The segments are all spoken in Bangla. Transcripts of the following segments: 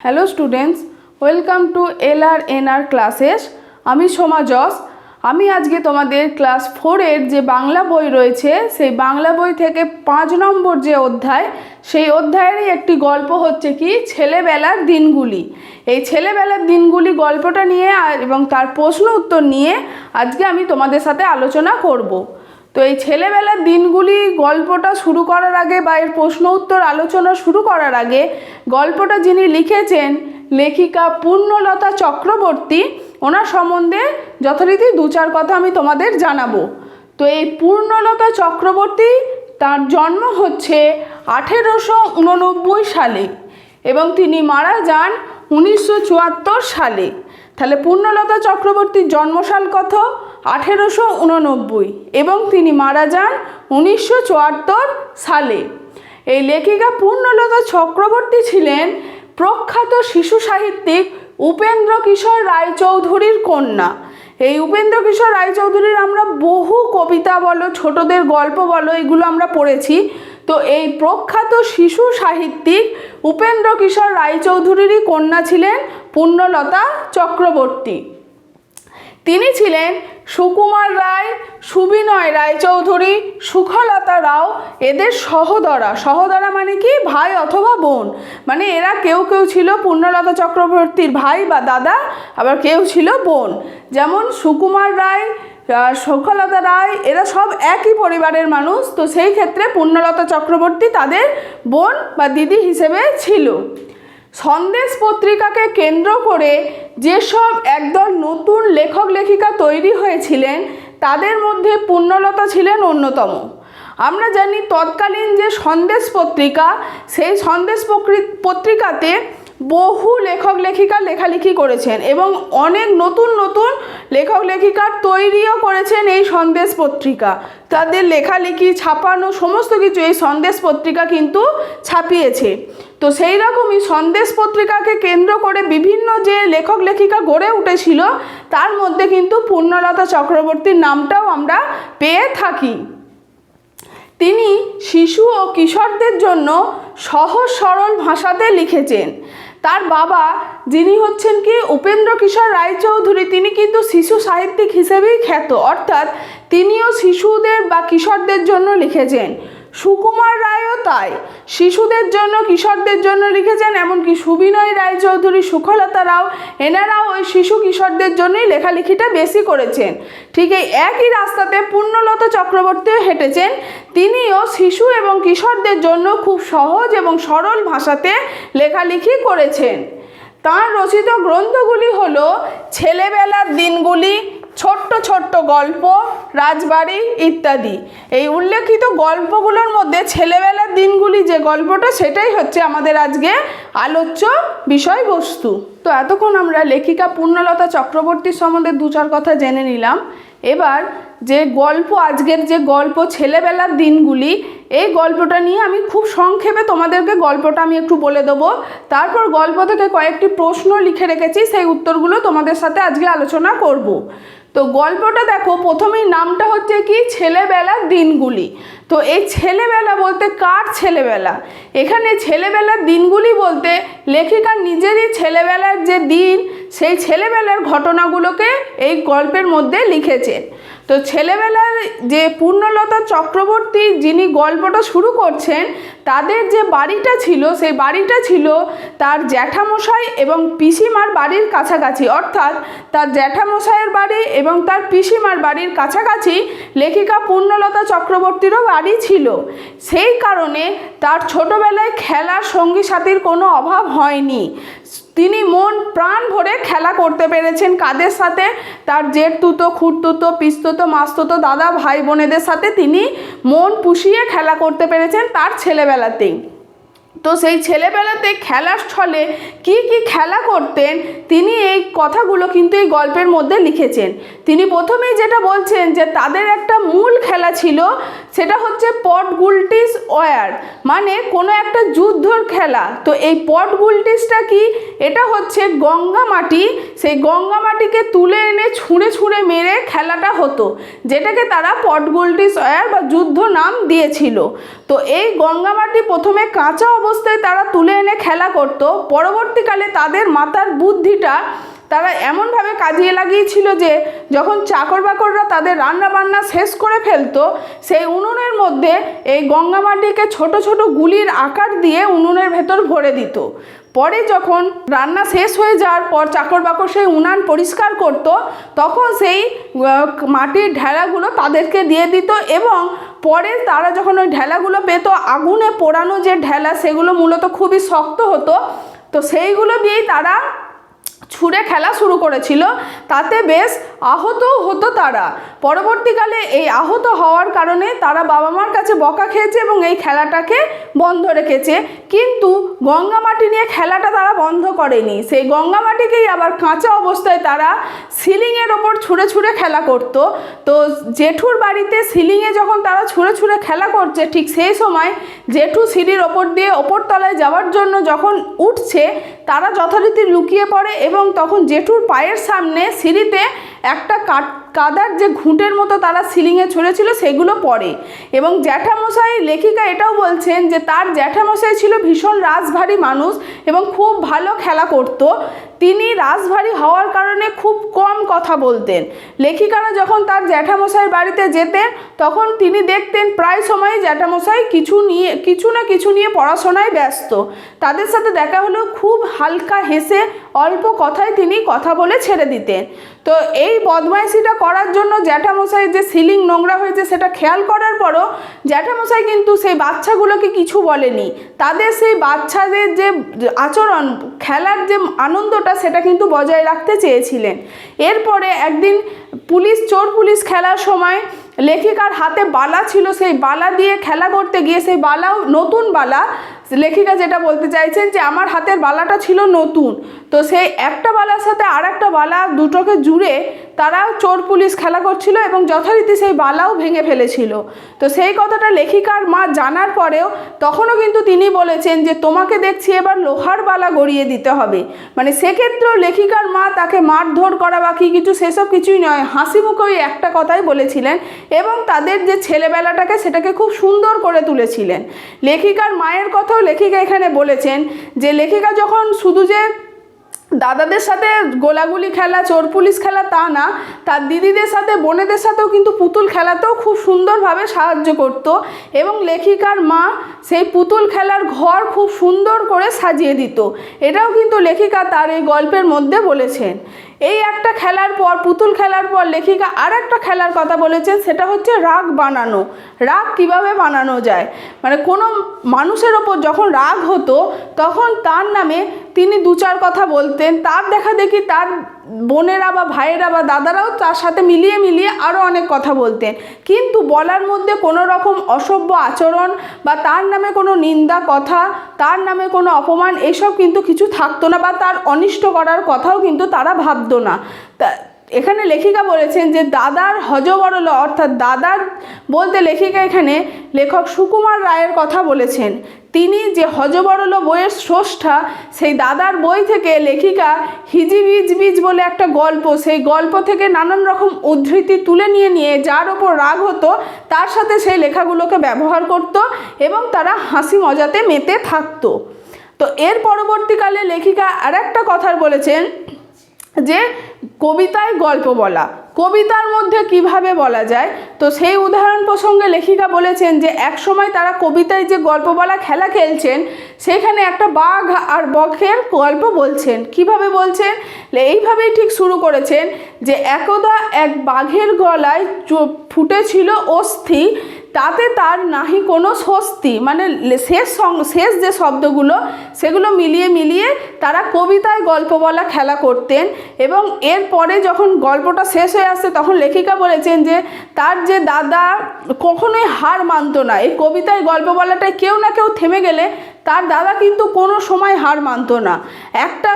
Hello students welcome to L R N R classes আমি সোমা জস। আমি আজকে তোমাদের ক্লাস ফোরের যে বাংলা বই রয়েছে, সেই বাংলা বই থেকে পাঁচ নম্বর যে অধ্যায়, সেই অধ্যায়েরই একটি গল্প হচ্ছে কি? ছেলেবেলার দিনগুলি। এই ছেলেবেলার দিনগুলি গল্পটা নিয়ে এবং তার প্রশ্ন উত্তর নিয়ে আজকে আমি তোমাদের সাথে আলোচনা করব। তো এই ছেলেবেলার দিনগুলি গল্পটা শুরু করার আগে বা এর প্রশ্ন উত্তর আলোচনা শুরু করার আগে গল্পটা যিনি লিখেছেন, লেখিকা পূর্ণলতা চক্রবর্তী, ওনার সম্বন্ধে যথারীতি দু চার কথা আমি তোমাদের জানাব। তো এই পূর্ণলতা চক্রবর্তী তার জন্ম হচ্ছে আঠেরোশো উননব্বই সালে এবং তিনি মারা যান উনিশশো চুয়াত্তর সালে। তাহলে পূর্ণলতা চক্রবর্তীর জন্মসাল কত? আঠেরোশো উননব্বই এবং তিনি মারা যান উনিশশো চুয়াত্তর সালে। এই লেখিকা পূর্ণলতা চক্রবর্তী ছিলেন প্রখ্যাত শিশু সাহিত্যিক উপেন্দ্র কিশোর রায়চৌধুরীর কন্যা। এই উপেন্দ্র কিশোর রায়চৌধুরীর আমরা বহু কবিতা বলো, ছোটদের গল্প বলো, এগুলো আমরা পড়েছি। তো এই প্রখ্যাত শিশু সাহিত্যিক উপেন্দ্র কিশোর রায়চৌধুরীরই কন্যা ছিলেন পূর্ণলতা চক্রবর্তী। তিনি ছিলেন সুকুমার রায়, সুবিনয় রায়চৌধুরী, সুখলতা রাও, এদের সহদরা। সহদরা মানে কি? ভাই অথবা বোন। মানে এরা কেউ কেউ ছিল পূর্ণলতা চক্রবর্তীর ভাই বা দাদা, আবার কেউ ছিল বোন। যেমন সুকুমার রায় সুখলতা রায়, এরা সব একই পরিবারের মানুষ। তো সেই ক্ষেত্রে পূর্ণলতা চক্রবর্তী তাদের বোন বা দিদি হিসেবে ছিল। সন্দেশ পত্রিকাকে কেন্দ্র করে যেসব একদল নতুন লেখক, লেখিকা তৈরি হয়েছিলেন, তাদের মধ্যে পূর্ণলতা ছিলেন অন্যতম। আমরা জানি তৎকালীন যে সন্দেশ পত্রিকা, সেই সন্দেশ পত্রিকাতে বহু লেখক লেখিকা লেখালেখি করেছেন এবং অনেক নতুন নতুন লেখক, লেখিকার তৈরিও করেছেন এই সন্দেশ পত্রিকা। তাদের লেখালেখি ছাপানো সমস্ত কিছু এই সন্দেশ পত্রিকা কিন্তু ছাপিয়েছে। তো সেই রকমই সন্দেশ পত্রিকাকে কেন্দ্র করে বিভিন্ন যে লেখক, লেখিকা গড়ে উঠেছিল, তার মধ্যে কিন্তু পূর্ণলতা চক্রবর্তীর নামটাও আমরা পেয়ে থাকি। তিনি শিশু ও কিশোরদের জন্য সহজ, সরল ভাষাতে লিখেছেন। তার বাবা, যিনি হচ্ছেন কি উপেন্দ্র কিশোর রায়চৌধুরী, তিনি কিন্তু শিশু সাহিত্যিক হিসেবেই খ্যাত। অর্থাৎ তিনিও শিশুদের বা কিশোরদের জন্য লিখেছেন। সুকুমার রায়ও তাই। শিশুদের জন্য, কিশোরদের জন্য লিখেছেন এমনকি সুবিনয় রায়চৌধুরী, সুখলতা রাও এনারাও ওই শিশু কিশোরদের জন্যই লেখালেখিটা বেশি করেছেন। ঠিক এই একই রাস্তাতে পূর্ণলতা চক্রবর্তীও হেঁটেছেন। তিনিও শিশু এবং কিশোরদের জন্য খুব সহজ এবং সরল ভাষাতে লেখালেখি করেছেন। তাঁর রচিত গ্রন্থগুলি হলো ছেলেবেলার দিনগুলি ছোট্ট ছোট্ট গল্প, রাজবাড়ি ইত্যাদি। এই উল্লেখিত গল্পগুলোর মধ্যে ছেলেবেলার দিনগুলি যে গল্পটা, সেটাই হচ্ছে আমাদের আজকে আলোচ্য বিষয়বস্তু। তো এতক্ষণ আমরা লেখিকা পূর্ণলতা চক্রবর্তীর সম্বন্ধে দু চার কথা জেনে নিলাম। এবার যে গল্প, আজকের যে গল্প, ছেলেবেলার দিনগুলি, এই গল্পটা নিয়ে আমি খুব সংক্ষেপে তোমাদেরকে গল্পটা আমি একটু বলে দেবো। তারপর গল্প থেকে কয়েকটি প্রশ্ন লিখে রেখেছি, সেই উত্তরগুলো তোমাদের সাথে আজকে আলোচনা করব। তো গল্পটা দেখো প্রথমেই নামটা হচ্ছে কি? ছেলেবেলার দিনগুলি। তো এই ছেলেবেলা বলতে কার ছেলেবেলা? এখানে ছেলেবেলার দিনগুলি বলতে লেখিকার নিজেরই ছেলেবেলার যে দিন, সেই ছেলেবেলার ঘটনাগুলোকে এই গল্পের মধ্যে লিখেছেন। তো ছেলেবেলার যে পূর্ণলতা চক্রবর্তী যিনি গল্পটা শুরু করছেন, তাদের যে বাড়িটা ছিল, সেই বাড়িটা ছিল তার জ্যাঠামশাই এবং পিসিমার বাড়ির কাছাকাছি। অর্থাৎ তার জ্যাঠামশাইয়ের বাড়ি এবং তার পিসিমার বাড়ির কাছাকাছি লেখিকা পূর্ণলতা চক্রবর্তীরও বাড়ি ছিল। সেই কারণে তার ছোটবেলায় খেলার সঙ্গী সাথীর কোনো অভাব হয়নি। তিনি মন প্রাণ ভরে খেলা করতে পেরেছেন। কাদের সাথে? তার জেঠতুতো খুঁড়তুতো পিস্তুতো মাস্তুতো দাদা ভাই বোনেদের সাথে তিনি মন পুষিয়ে খেলা করতে পেরেছেন তার ছেলেবেলাতেই। তো সেই ছেলেবেলাতে খেলার ছলে কি কি খেলা করতেন, তিনি এই কথাগুলো কিন্তু এই গল্পের মধ্যে লিখেছেন। তিনি প্রথমেই যেটা বলছেন যে, তাদের একটা মূল খেলা ছিল, সেটা হচ্ছে পট গুলটিস ওয়ার মানে কোনো একটা যুদ্ধর খেলা। তো এই পট গুলটিসটা কি? এটা হচ্ছে গঙ্গা মাটি, সেই গঙ্গা মাটিকে তুলে এনে ছুঁড়ে ছুঁড়ে মেরে খেলাটা হতো, যেটাকে তারা পটগুলটি ওয়ার বা যুদ্ধ নাম দিয়েছিল। তো এই গঙ্গা মাটি প্রথমে কাঁচা অবস্থায় তারা তুলে এনে খেলা করত। পরবর্তীকালে তাদের মাতার বুদ্ধিটা তারা এমনভাবে কাজিয়ে লাগিয়েছিল যে, যখন চাকর বাকররা তাদের রান্নাবান্না শেষ করে ফেলতো, সেই উনুনের মধ্যে এই গঙ্গা মাটিকে ছোট ছোট গুলির আকার দিয়ে উনুনের ভেতর ভরে দিত। পরে যখন রান্না শেষ হয়ে যাওয়ার পর চাকর বাকর সেই উনান পরিষ্কার করত, তখন সেই মাটির ঢেলাগুলো তাদেরকে দিয়ে দিত এবং পরে তারা যখন ওই ঢেলাগুলো পেত, আগুনে পোড়ানো যে ঢেলা সেগুলো মূলত খুবই শক্ত হতো। তো সেইগুলো দিয়েই তারা ছুঁড়ে খেলা শুরু করেছিল। তাতে বেশ আহতও হতো তারা। পরবর্তীকালে এই আহত হওয়ার কারণে তারা বাবা মার কাছে বকা খেয়েছে এবং এই খেলাটাকে বন্ধ রেখেছে। কিন্তু গঙ্গা মাটি নিয়ে খেলাটা তারা বন্ধ করেনি। সেই গঙ্গা মাটিকেই আবার কাঁচা অবস্থায় তারা সিলিংয়ের ওপর ছুঁড়ে ছুঁড়ে খেলা করত। তো জেঠুর বাড়িতে সিলিংয়ে যখন তারা ছুঁড়ে ছুঁড়ে খেলা করছে, ঠিক সেই সময় জেঠু সিঁড়ির ওপর দিয়ে ওপর তলায় যাওয়ার জন্য যখন উঠছে, তারা যথারীতি লুকিয়ে পড়ে এবং তখন জেঠুর পায়ের সামনে সিঁড়িতে একটা কাট, কাদার যে ঘুঁটের মতো তারা সিলিংয়ে ছড়েছিল, সেগুলো পরে এবং জ্যাঠামশাই, লেখিকা এটাও বলছেন যে তার জ্যাঠামশাই ছিল ভীষণ রাজভারী মানুষ এবং খুব ভালো খেলা করত। তিনি রাজভারী হওয়ার কারণে খুব কম কথা বলতেন। লেখিকারা যখন তার জ্যাঠামশাইয়ের বাড়িতে যেতেন, তখন তিনি দেখতেন প্রায় সময় জ্যাঠামশাই কিছু নিয়ে, কিছু না কিছু নিয়ে পড়াশোনায় ব্যস্ত। তাদের সাথে দেখা হলেও খুব হালকা হেসে অল্প কথায় তিনি কথা বলে ছেড়ে দিতেন। তো এই বদমাইশিটা করার জন্য জ্যাঠামশাই যে সিলিং নোংরা হয়েছে সেটা খেয়াল করার পরও জ্যাঠামশাই কিন্তু সেই বাচ্চাগুলোকে কিছু বলেনি। তাদের সেই বাচ্চাদের যে আচরণ, খেলার যে আনন্দটা সেটা কিন্তু বজায় রাখতে চেয়েছিলেন। এরপরে একদিন পুলিশ, চোর পুলিশ খেলার সময় লেখিকার হাতে বালা ছিল, সেই বালা দিয়ে খেলা করতে গিয়ে সেই বালাও নতুন বালা। লেখিকা যেটা বলতে চাইছেন যে, আমার হাতের বালাটা ছিল নতুন। তো সেই একটা বালার সাথে আর একটা বালা দুটোকে জুড়ে তারাও চোর পুলিশ খেলা করছিল এবং যথারীতি সেই বালাও ভেঙে ফেলেছিল। তো সেই কথাটা লেখিকার মা জানার পরেও তখনও কিন্তু তিনি বলেছেন যে, তোমাকে দেখছি এবার লোহার বালা গড়িয়ে দিতে হবে। মানে সেক্ষেত্রেও লেখিকার মা তাকে মারধর করা বা কি কিছু সেসব কিছুই নয় হাসি মুখে ওই একটা কথাই বলেছিলেন এবং তাদের যে ছেলেবেলাটাকে সেটাকে খুব সুন্দর করে তুলেছিলেন। লেখিকার মায়ের কথাও লেখিকা এখানে বলেছেন যে, লেখিকা যখন শুধু যে দাদাদের সাথে গোলাগুলি খেলা, চোর পুলিশ খেলা তা না। তার দিদিদের সাথে, বোনেদের সাথেও কিন্তু পুতুল খেলাতেও খুব সুন্দরভাবে সাহায্য করত এবং লেখিকার মা সেই পুতুল খেলার ঘর খুব সুন্দর করে সাজিয়ে দিত। এটাও কিন্তু লেখিকা তার এই গল্পের মধ্যে বলেছেন। এই একটা খেলার পর, পুতুল খেলার পর লেখিকা আর একটা খেলার কথা বলেছেন, সেটা হচ্ছে রাগ বানানো। রাগ কীভাবে বানানো যায়? মানে কোনো মানুষের ওপর যখন রাগ হতো, তখন তার নামে তিনি দু চার কথা বলতেন, তার দেখা দেখি তার বোনেরা বা ভাইয়েরা বা দাদারাও তার সাথে মিলিয়ে মিলিয়ে আরও অনেক কথা বলতেন। কিন্তু বলার মধ্যে কোনো রকম অসভ্য আচরণ বা তার নামে কোনো নিন্দা কথা, তার নামে কোনো অপমান, এসব কিন্তু কিছু থাকতো না বা তার অনিষ্ট করার কথাও কিন্তু তারা ভাবতো না। এখানে লেখিকা বলেছেন যে, দাদার হজবরল অর্থাৎ দাদার বলতে লেখিকা এখানে লেখক সুকুমার রায়ের কথা বলেছেন। তিনি যে হজবরল বইয়ের স্রষ্টা, সেই দাদার বই থেকে লেখিকা হিজি বীজ বলে একটা গল্প, সেই গল্প থেকে নানান রকম উদ্ধৃতি তুলে নিয়ে নিয়ে যার ওপর রাগ হতো, তার সাথে সেই লেখাগুলোকে ব্যবহার করত এবং তারা হাসি মজাতে মেতে থাকত। তো এর পরবর্তীকালে লেখিকা আর একটা কথার বলেছেন যে, কবিতায় গল্প বলা। কবিতার মধ্যে কীভাবে বলা যায়? তো সেই উদাহরণ প্রসঙ্গে লেখিকা বলেছেন যে এক সময় তারা কবিতায় যে গল্প বলা খেলা খেলছেন, সেখানে একটা বাঘ আর বখের গল্প বলছেন। কীভাবে বলছেন? এইভাবেই ঠিক শুরু করেছেন যে, একদা এক বাঘের গলায় ফুটেছিল অস্থি তাতে তার নাহি কোনো স্বস্তি। মানে শেষ শেষ যে শব্দগুলো, সেগুলো মিলিয়ে মিলিয়ে তারা কবিতায় গল্প বলা খেলা করতেন এবং এরপরে যখন গল্পটা শেষ হয়ে আসছে তখন লেখিকা বলেছেন যে, তার যে দাদা কখনোই হার মানত না। এই কবিতায় গল্প বলাটায় কেউ না কেউ থেমে গেলে তার দাদা কিন্তু কোনো সময় হার মানত না। একটা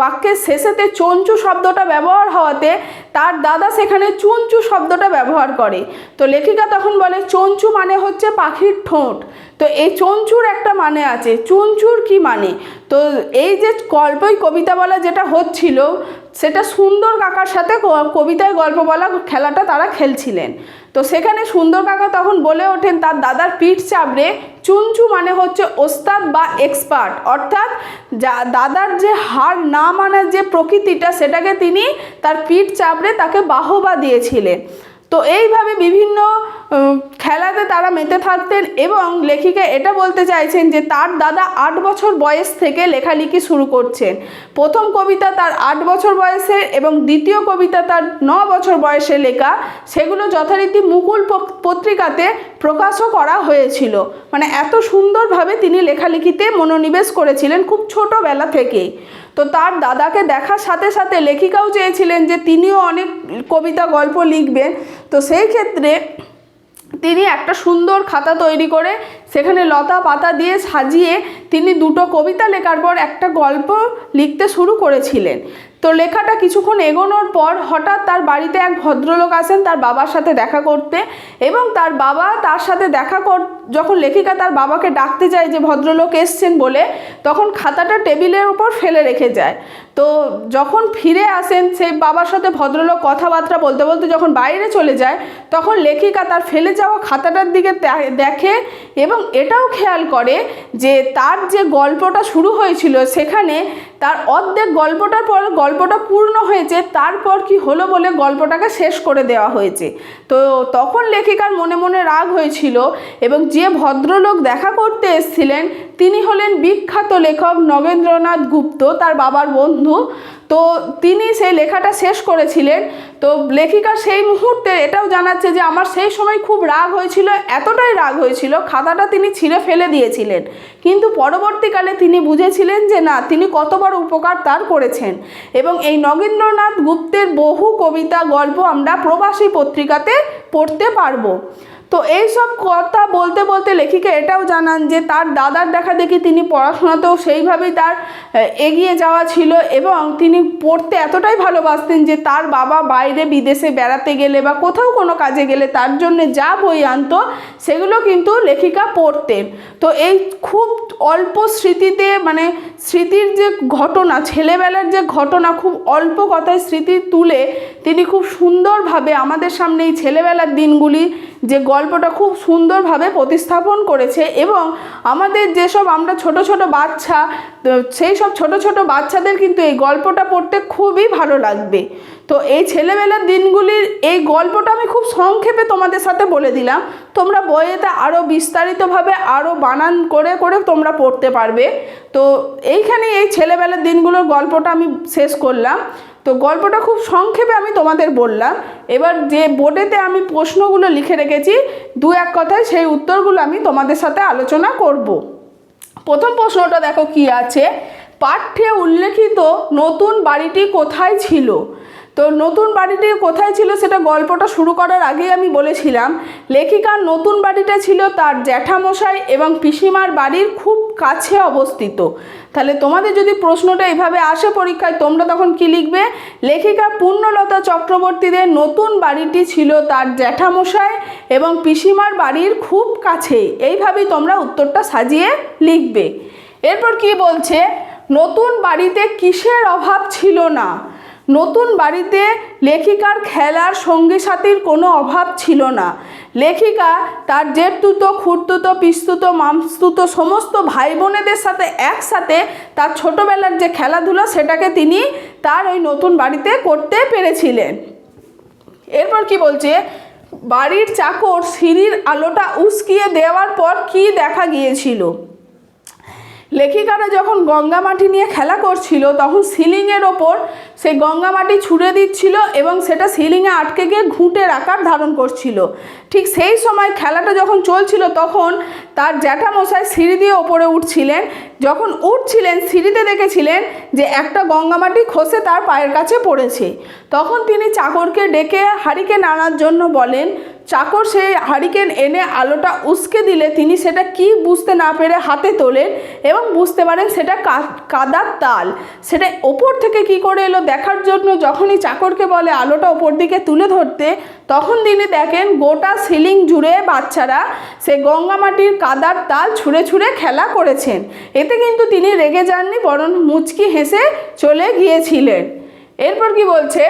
বাক্যের শেষেতে চঞ্চু শব্দটা ব্যবহার হওয়াতে তার দাদা সেখানে চুনচু শব্দটা ব্যবহার করে। তো লেখিকা তখন বলে, চঞ্চু মানে হচ্ছে পাখির ঠোঁট। তো এই চঞ্চুর একটা মানে আছে চুনচুর কি মানে? তো এই যে গল্পই কবিতা বলা যেটা হচ্ছিল সেটা সুন্দর কাকার সাথে কবিতায় গল্প বলা খেলাটা তারা খেলছিলেন। তো সেখানে সুন্দর কাকা তখন বলে ওঠেন, তার দাদার পিঠ চাপড়ে চুনচু মানে হচ্ছে ওস্তাদ বা এক্সপার্ট। অর্থাৎ যা, দাদার যে হার না মানার যে প্রকৃতিটা, সেটাকে তিনি তার পিঠ চাপড়ে তাকে বাহবা দিয়েছিলেন। তো এইভাবে বিভিন্ন খেলাতে তারা মেতে থাকতেন এবং লেখিকা এটা বলতে চাইছেন যে তার দাদা আট বছর বয়স থেকে লেখালেখি শুরু করছেন। প্রথম কবিতা তার আট বছর বয়সে এবং দ্বিতীয় কবিতা তার ন বছর বয়সে লেখা। সেগুলো যথারীতি মুকুল পত্রিকাতে প্রকাশও করা হয়েছিল। মানে এত সুন্দরভাবে তিনি লেখালেখিতে মনোনিবেশ করেছিলেন খুব ছোটোবেলা থেকেই। তো তার দাদাকে দেখার সাথে সাথে লেখিকাও চেয়েছিলেন যে তিনিও অনেক কবিতা, গল্প লিখবেন। তো সেই ক্ষেত্রে তিনি একটা সুন্দর খাতা তৈরি করে সেখানে লতা পাতা দিয়ে সাজিয়ে তিনি দুটো কবিতা লেখার পর একটা গল্প লিখতে শুরু করেছিলেন। তো লেখাটা কিছুক্ষণ এগোনোর পর হঠাৎ তার বাড়িতে এক ভদ্রলোক আসেন তার বাবার সাথে দেখা করতে এবং তার বাবা তার সাথে দেখা কর যখন লেখিকা তার বাবাকে ডাকতে যায় যে ভদ্রলোক এসছেন বলে, তখন খাতাটা টেবিলের উপর ফেলে রেখে যায়। তো যখন ফিরে আসেন সেই বাবার সাথে ভদ্রলোক কথাবার্তা বলতে বলতে যখন বাইরে চলে যায়, তখন লেখিকা তার ফেলে যাওয়া খাতাটার দিকে দেখে এবং এটাও খেয়াল করে যে তার যে গল্পটা শুরু হয়েছিল সেখানে তার অর্ধেক গল্পটার পর গল্পটা পূর্ণ হয়েছে, তারপর কি হলো বলে গল্পটাকে শেষ করে দেওয়া হয়েছে। তো তখন লেখিকার মনে মনে রাগ হয়েছিল এবং যে ভদ্রলোক দেখা করতে এসেছিলেন, তিনি হলেন বিখ্যাত লেখক নগেন্দ্রনাথ গুপ্ত, তার বাবার বন্ধু। তো তিনি সেই লেখাটা শেষ করেছিলেন। তো লেখিকা সেই মুহূর্তে এটাও জানাচ্ছে যে আমার সেই সময় খুব রাগ হয়েছিল, এতটাই রাগ হয়েছিল, খাতাটা তিনি ছিঁড়ে ফেলে দিয়েছিলেন। কিন্তু পরবর্তীকালে তিনি বুঝেছিলেন যে না, তিনি কত বড় উপকার তার করেছেন। এবং এই নগেন্দ্রনাথ গুপ্তের বহু কবিতা, গল্প আমরা প্রবাসী পত্রিকাতে পড়তে পারব। তো এই সব কথা বলতে বলতে লেখিকা এটাও জানান যে তার দাদার দেখা দেখি তিনি পড়াশোনাতেও সেইভাবেই তার এগিয়ে যাওয়া ছিল এবং তিনি পড়তে এতটাই ভালোবাসতেন যে তার বাবা বাইরে বিদেশে বেড়াতে গেলে বা কোথাও কোনো কাজে গেলে তার জন্য যা বই আনতো সেগুলো কিন্তু লেখিকা পড়তেন। তো এই খুব অল্প স্মৃতিতে মানে স্মৃতির যে ঘটনা, ছেলেবেলার যে ঘটনা খুব অল্প কথায় স্মৃতি তুলে তিনি খুব সুন্দরভাবে আমাদের সামনে এই ছেলেবেলার দিনগুলি যে গল্পটা খুব সুন্দরভাবে প্রতিস্থাপন করেছে এবং আমাদের যেসব আমরা ছোট ছোট বাচ্চা সেই সব ছোট ছোট বাচ্চাদের কিন্তু এই গল্পটা পড়তে খুবই ভালো লাগবে। তো এই ছেলেবেলার দিনগুলির এই গল্পটা আমি খুব সংক্ষেপে তোমাদের সাথে বলে দিলাম। তোমরা বইয়েতে আরও বিস্তারিতভাবে আরও বানান করে করে তোমরা পড়তে পারবে। তো এইখানে এই ছেলেবেলার দিনগুলোর গল্পটা আমি শেষ করলাম। তো গল্পটা খুব সংক্ষেপে আমি তোমাদের বললাম। এবার যে বোর্ডেতে আমি প্রশ্নগুলো লিখে রেখেছি, দু এক কথায় সেই উত্তরগুলো আমি তোমাদের সাথে আলোচনা করব। প্রথম প্রশ্নটা দেখো কি আছে? পাঠ্যে উল্লেখিত নতুন বাড়িটি কোথায় ছিল? তো নতুন বাড়িটি কোথায় ছিল সেটা গল্পটা শুরু করার আগেই আমি বলেছিলাম। লেখিকার নতুন বাড়িটা ছিল তার জ্যাঠামশাই এবং পিসিমার বাড়ির খুব কাছে অবস্থিত। তাহলে তোমাদের যদি প্রশ্নটা এভাবে আসে পরীক্ষায়, তোমরা তখন কি লিখবে? লেখিকা পূর্ণলতা চক্রবর্তীদের নতুন বাড়িটি ছিল তার জ্যাঠামশাই এবং পিসিমার বাড়ির খুব কাছেই এইভাবেই তোমরা উত্তরটা সাজিয়ে লিখবে। এরপর কি বলছে? নতুন বাড়িতে কিসের অভাব ছিল না? নতুন বাড়িতে লেখিকার খেলার সঙ্গী সাথীর কোনো অভাব ছিল না। লেখিকা তার জেঠতুতো, খুঁড়তুতো, পিস্তুতো, মামস্তুতো সমস্ত ভাই বোনেদের সাথে একসাথে তার ছোটোবেলার যে খেলাধুলা সেটাকে তিনি তার ওই নতুন বাড়িতে করতে পেরেছিলেন। এরপর কি বলছে? বাড়ির চাকর সিঁড়ির আলোটা উস্কিয়ে দেওয়ার পর কি দেখা গিয়েছিল? লেখিকারা যখন গঙ্গা মাটি নিয়ে খেলা করছিল, তখন সিলিংয়ের ওপর সেই গঙ্গা মাটি ছুঁড়ে দিচ্ছিল এবং সেটা সিলিংয়ে আটকে গিয়ে ঘুঁটের আকার ধারণ করছিল। ঠিক সেই সময় খেলাটা যখন চলছিল, তখন তার জ্যাঠামশাই সিঁড়ি দিয়ে ওপরে উঠছিলেন। যখন উঠছিলেন, সিঁড়িতে দেখেছিলেন যে একটা গঙ্গা মাটি খসে তার পায়ের কাছে পড়েছে। তখন তিনি চাকরকে ডেকে হারিকেন আনার জন্য বলেন চাকর সেই হারিকেন এনে আলোটা উস্কে দিলে তিনি সেটা কি বুঝতে না পেরে হাতে তোলেন এবং বুঝতে পারেন সেটা কাদার তাল। সেটা ওপর থেকে কি করে এলো দেখার জন্য যখনই চাকরকে বলে আলোটা ওপর দিকে তুলে ধরতে, তখন তিনি দেখেন গোটা সিলিং জুড়ে বাচ্চারা সে গঙ্গামাটির কাদার তাল ছুঁড়ে ছুঁড়ে খেলা করেছেন। এতে কিন্তু তিনি রেগে যাননি, বরং মুচকি হেসে চলে গিয়েছিলেন। এরপর কি বলছে?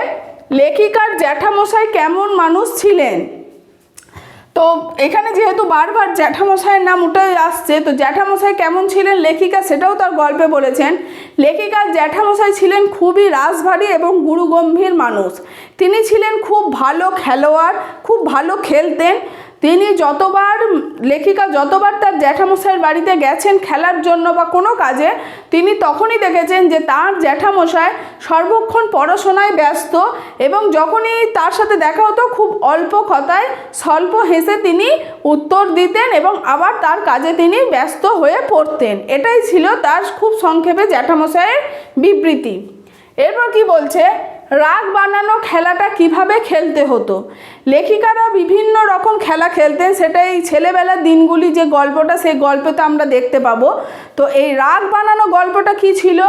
লেখিকার জ্যাঠামশাই কেমন মানুষ ছিলেন? তো এখানে যেহেতু বারবার জ্যাঠামশাইয়ের নাম উঠে আসছে, তো জ্যাঠামশাই কেমন ছিলেন লেখিকা সেটাও তার গল্পে বলেছেন। লেখিকার জ্যাঠামশাই ছিলেন খুবই রাসভারী এবং গুরুগম্ভীর মানুষ। তিনি ছিলেন খুব ভালো খেলোয়াড়, খুব ভালো খেলতেন তিনি যতবার লেখিকা, যতবার তার জ্যাঠামশাইয়ের বাড়িতে গেছেন খেলার জন্য বা কোনো কাজে, তিনি তখনই দেখেছেন যে তার জ্যাঠামশাই সর্বক্ষণ পড়াশোনায় ব্যস্ত এবং যখনই তার সাথে দেখা হতো, খুব অল্প কথায় স্বল্প হেসে তিনি উত্তর দিতেন এবং আবার তার কাজে তিনি ব্যস্ত হয়ে পড়তেন। এটাই ছিল তার খুব সংক্ষেপে জ্যাঠামশাইয়ের বিবৃতি। এরপর কি বলছে? রাগ বানানো খেলাটা কীভাবে খেলতে হতো? লেখিকারা বিভিন্ন রকম খেলা খেলতেন সেটা এই ছেলেবেলার দিনগুলি, যে গল্পটা সেই গল্পতে আমরা দেখতে পাবো। তো এই রাগ বানানো গল্পটা কি ছিল?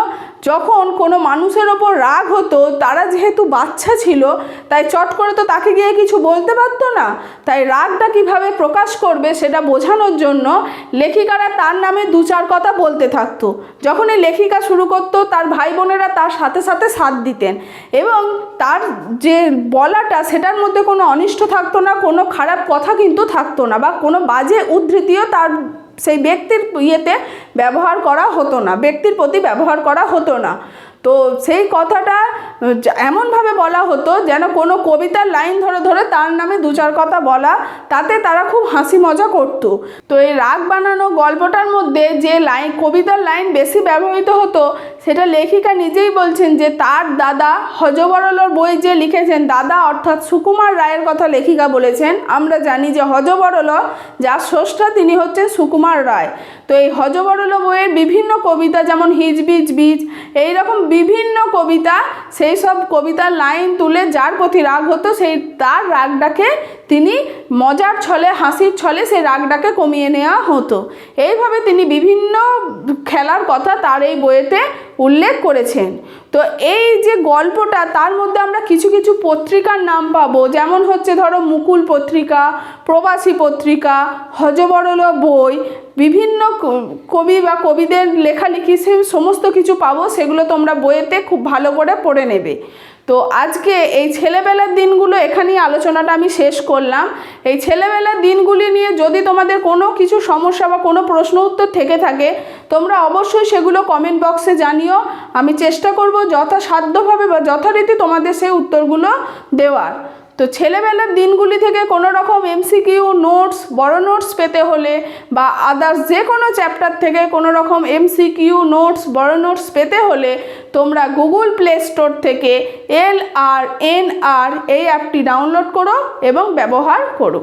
যখন কোনো মানুষের ওপর রাগ হতো, তারা যেহেতু বাচ্চা ছিল, তাই চট করে তো তাকে গিয়ে কিছু বলতে পারতো না। তাই রাগটা কীভাবে প্রকাশ করবে, সেটা বোঝানোর জন্য লেখিকারা তার নামে দু চার কথা বলতে থাকতো। যখন এই লেখিকা শুরু করতো, তার ভাই বোনেরা তার সাথে সাথে সাথ দিতেন। এবং তার যে বলাটা, সেটার মধ্যে কোনো অনিষ্ট থাকতো না, কোনো খারাপ কথা কিন্তু থাকতো না বা কোনো বাজে উদ্ধৃতিও তার সেই ব্যক্তির ইয়েতে ব্যবহার করা হতো না, ব্যক্তির প্রতি ব্যবহার করা হতো না। তো সেই কথাটা এমনভাবে বলা হতো যেন কোনো কবিতার লাইন ধরে ধরে তার নামে দু চার কথা বলা, তাতে তারা খুব হাসি মজা করত। তো এই রাগ বানানো গল্পটার মধ্যে যে লাইন কবিতার লাইন বেশি ব্যবহৃত হতো সেটা লেখিকা নিজেই বলছেন যে তার দাদা হজবরলর বই যে লিখেছেন, দাদা অর্থাৎ সুকুমার রায়ের কথা লেখিকা বলেছেন, আমরা জানি যে হজবরল যার স্রষ্টা তিনি হচ্ছেন সুকুমার রায়। তো এই হজবরল বইয়ের বিভিন্ন কবিতা যেমন হিজবিজ বীজ, এই রকম বিভিন্ন কবিতা, সেই সব কবিতার লাইন তুলে যার প্রতি রাগ হতো, সেই তার রাগটাকে তিনি মজার ছলে, হাসির ছলে সেই রাগটাকে কমিয়ে নেওয়া হতো। এইভাবে তিনি বিভিন্ন খেলার কথা তার এই বইয়েতে উল্লেখ করেছেন। তো এই যে গল্পটা, তার মধ্যে আমরা কিছু কিছু পত্রিকার নাম পাবো। যেমন হচ্ছে ধরো মুকুল পত্রিকা, প্রবাসী পত্রিকা, হজবরল বই, বিভিন্ন কবি বা কবিদের লেখালেখি সে, সমস্ত কিছু পাবো। সেগুলো তোমরা বইয়েতে খুব ভালো করে পড়ে নেবে। তো আজকে এই ছেলেবেলার দিনগুলো এখানেই আলোচনাটা আমি শেষ করলাম। এই ছেলেবেলার দিনগুলি নিয়ে যদি তোমাদের কোনো কিছু সমস্যা বা কোনো প্রশ্ন উত্তর থেকে থাকে, তোমরা অবশ্যই সেগুলো কমেন্ট বক্সে জানিও। আমি চেষ্টা করব যথাসাধ্যভাবে বা যথারীতি তোমাদের সেই উত্তরগুলো দেওয়ার। তো ছেলেবেলার দিনগুলি থেকে কোনো রকম এমসিকিউ, নোটস, বড় নোটস পেতে হলে বা আদার্স যে কোনো চ্যাপ্টার থেকে কোনো রকম এমসিকিউ, নোটস, বড় নোটস পেতে হলে তোমরা গুগল প্লে স্টোর থেকে এল আর এন আর এই অ্যাপটি ডাউনলোড করো এবং ব্যবহার করো।